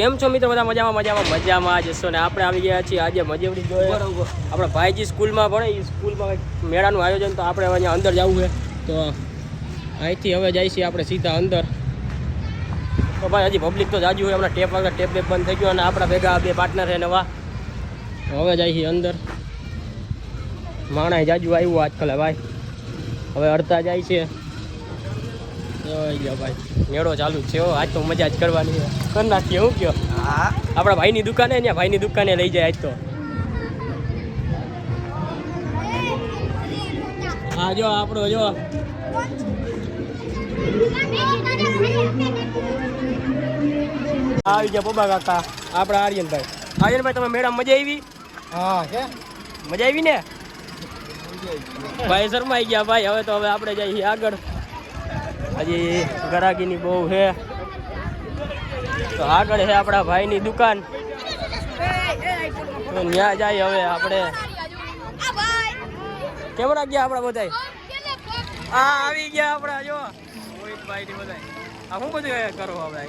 કેમ છો મિત્રો? બધા મજામાં મજામાં મજામાં જશો ને આપણે આવી ગયા છીએ આજે મજેવડી જોઈએ. આપણા ભાઈજી સ્કૂલમાં ભણે એ સ્કૂલમાં મેળાનું આયોજન તો આપણે હવે અહીંયા અંદર જવું છે. તો અહીંથી હવે જાય છીએ આપણે સીધા અંદર. તો ભાઈ હજી પબ્લિક તો જાજુ હોય હમણાં ટેપ વગર ટેપ બેપ બંધ થઈ ગયો અને આપણા ભેગા બે પાર્ટનર છે નવા. હવે જાય છીએ અંદર. માણા જાજુ આવ્યું આજકાલ ભાઈ. હવે અડતા જાય છે. મેળો ચાલુ છે હો. આજ તો મજા જ કરવાની કર નાખીએ હું કયો? આપણા ભાઈની દુકાને ભાઈ ભાઈની દુકાને લઈ જાય આજ તો. હા જો આપણો જો. આવી ગયા પપ્પા કાકા. આપણા આર્યનભાઈ. આર્યનભાઈ તમે મેડમ મજા આવી? હા કે મજા આવી ને? ભાઈ શરમાઈ ગયા ભાઈ. હવે તો હવે આપણે જઈએ આગળ. હજી ગરાગીની બહુ છે. તો આગળ છે આપણા ભાઈની દુકાન. તો ત્યાં જાય હવે આપણે. કેવડા ગયા આપણા બધા આ આવી ગયા આપણા, જો. આ શું બધું કરો હવે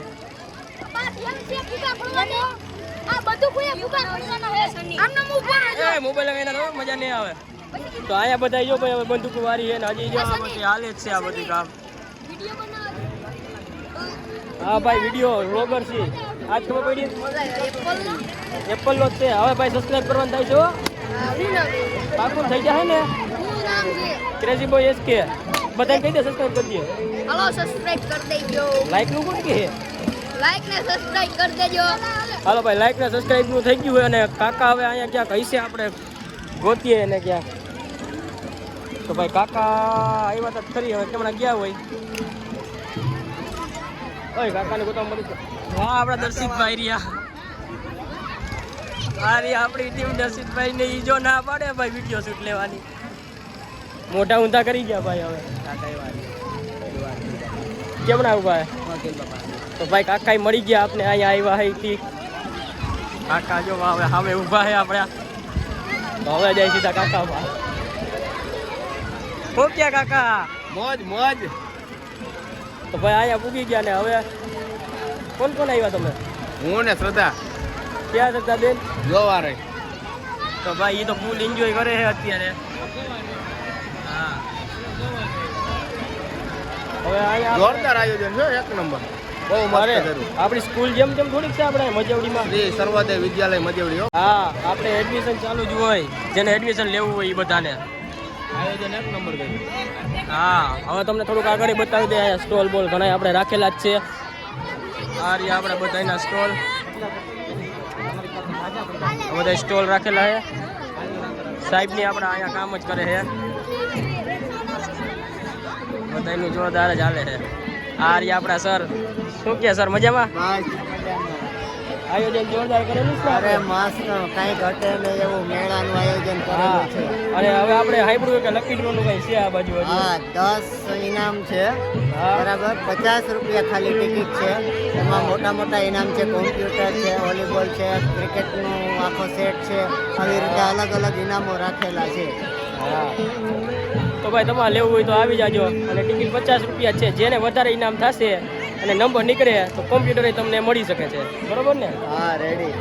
મોબાઈલ મજા નહીં આવે. તો અહીંયા બધા જો ભાઈ હવે બંદૂક વારી છે ને હજી જો બધી હાલે જ છે આ બધું કામ. હા ભાઈ વીડિયો વ્લોગર છે આજ ખબર પડી એપલ નો જ છે હવે ભાઈ સબસ્ક્રાઇબ કરવાનું થાય છે હો પાકું થઈ જાય ને ક્રેઝી બોય એસ કે બધાને કહી દે સબસ્ક્રાઇબ કરી દે હલો સબસ્ક્રાઇબ કરી દેજો લાઈકનું કોણ કે લાઈક ને સબસ્ક્રાઇબ કરી દેજો હાલો ભાઈ લાઈક ને સબસ્ક્રાઇબનું થઈ ગયું હોય અને કાકા હવે અહીંયા ક્યાંક હશે આપણે ગોતીએ એને ક્યાંક તો ભાઈ કાકા આવ્યા તો ખરી હવે કેમણા ગયા હોય ઓય કાકાને ગોતા મળી વાહ આપણા દર્શિતભાઈ રહ્યા. આ આપણી ટીમ દર્શિતભાઈ ને ઈ જો ના પાડે ભાઈ વીડિયો શૂટ લેવાની. મોટા ઊંધા કરી ગયા ભાઈ હવે. કાકા કેમણા ઊભા તો ભાઈ કાકા મળી ગયા આપણે અહીંયા આવ્યા હતી કાકા જો હવે હવે ઊભા હે આપણે. તો હવે જાય સીધા કાકા ઊભા હો. કાકા? મોજ મોજ. તો ભાઈ અહીંયા પૂગી ગયા ને હવે કોણ કોણ આવ્યા તમે? હું ને શ્રદ્ધા. ક્યાં શ્રદ્ધા બેન? જોવા રહી તો ભાઈ એ તો ફૂલ એન્જોય કરે છે અત્યારે. હા. હવે જોરદાર આયોજન છે એક નંબર. બહુ મારે આપણી સ્કૂલ જેમ જેમ થોડીક છે આપણે મજવડીમાં. સર્વોદય વિદ્યાલય મજેવડી હા. આપણે એડમિશન ચાલુ જ હોય. જેને એડમિશન લેવું હોય એ બધાને. આયોજન એક નંબર કર્યું. હા હવે તમને થોડુંક આગળ બતાવી દે અહીંયા સ્ટોલ બોલ ઘણા આપણે રાખેલા જ છે. આ રહ્યા આપણે બધાના સ્ટોલ. બધા સ્ટોલ રાખેલા છે. સાહેબની આપણે અહીંયા કામ જ કરે છે. બધાનું જોરદાર જ હાલે છે. આ રહ્યા આપણા સર. શું કે સર મજામાં? આયોજન જોરદાર કરેલું છે. અરે માસ કઈ ઘટે નહીં એવું મેળાનું આયોજન કરેલું છે. અને હવે આપણે હાઈબ્રુ કે લકી ડ્રોનું કઈ છે આ બાજુ હા દસ ઇનામ છે. બરાબર? પચાસ રૂપિયા ખાલી ટિકિટ છે. એમાં મોટા મોટા ઇનામ છે કોમ્પ્યુટર છે વોલીબોલ છે ક્રિકેટનું આખો સેટ છે. આવી રીતે અલગ અલગ ઇનામો રાખેલા છે. તો ભાઈ તમારે લેવું હોય તો આવી જાજો. અને ટિકિટ પચાસ રૂપિયા છે. જેને વધારે ઇનામ થશે અને નંબર નીકળે તો કોમ્પ્યુટર તમને મળી શકે છે. બરોબર ને? હા રેડી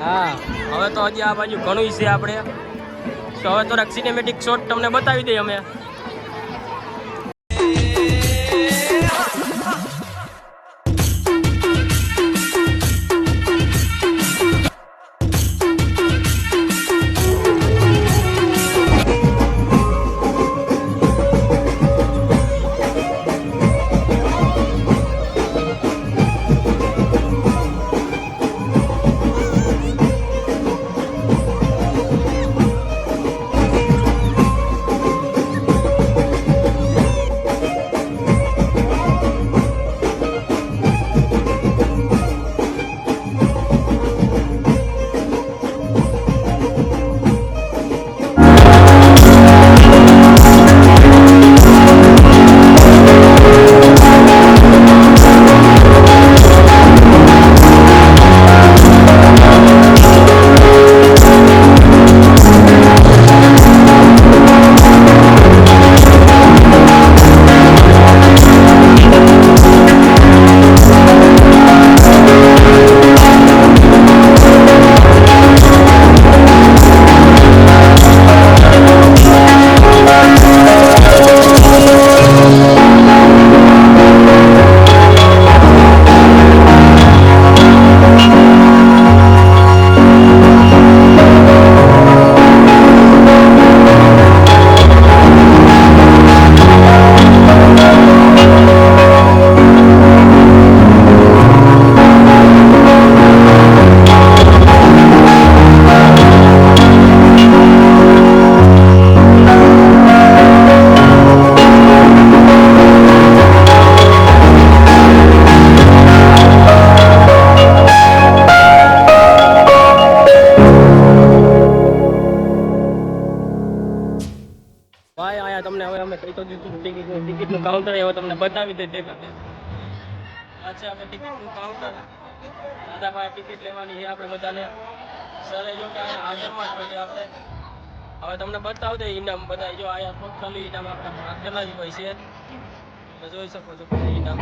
હા હવે તો હજી આ બાજુ ઘણું છે આપણે. તો હવે થોડાક સિનેમેટિક શોટ તમને બતાવી દઈએ અમે. તમને કહી તો દીધું ટિકિટનું કાઉન્ટર એવો તમને બતાવી દે જે પાછા અમે ટિકિટનું કાઉન્ટર દાદા પાસે ટિકિટ લેવાની એ આપણે બધાને. સરે જો કે હાજરમાં જ પછી આપણે. હવે તમને બતાવી દે ઈનામ બધા. જો આયા પગ ખાલી ઈનામ આપણે રાખેલા જ હોય છે. જોઈ શકો છો ઈનામ.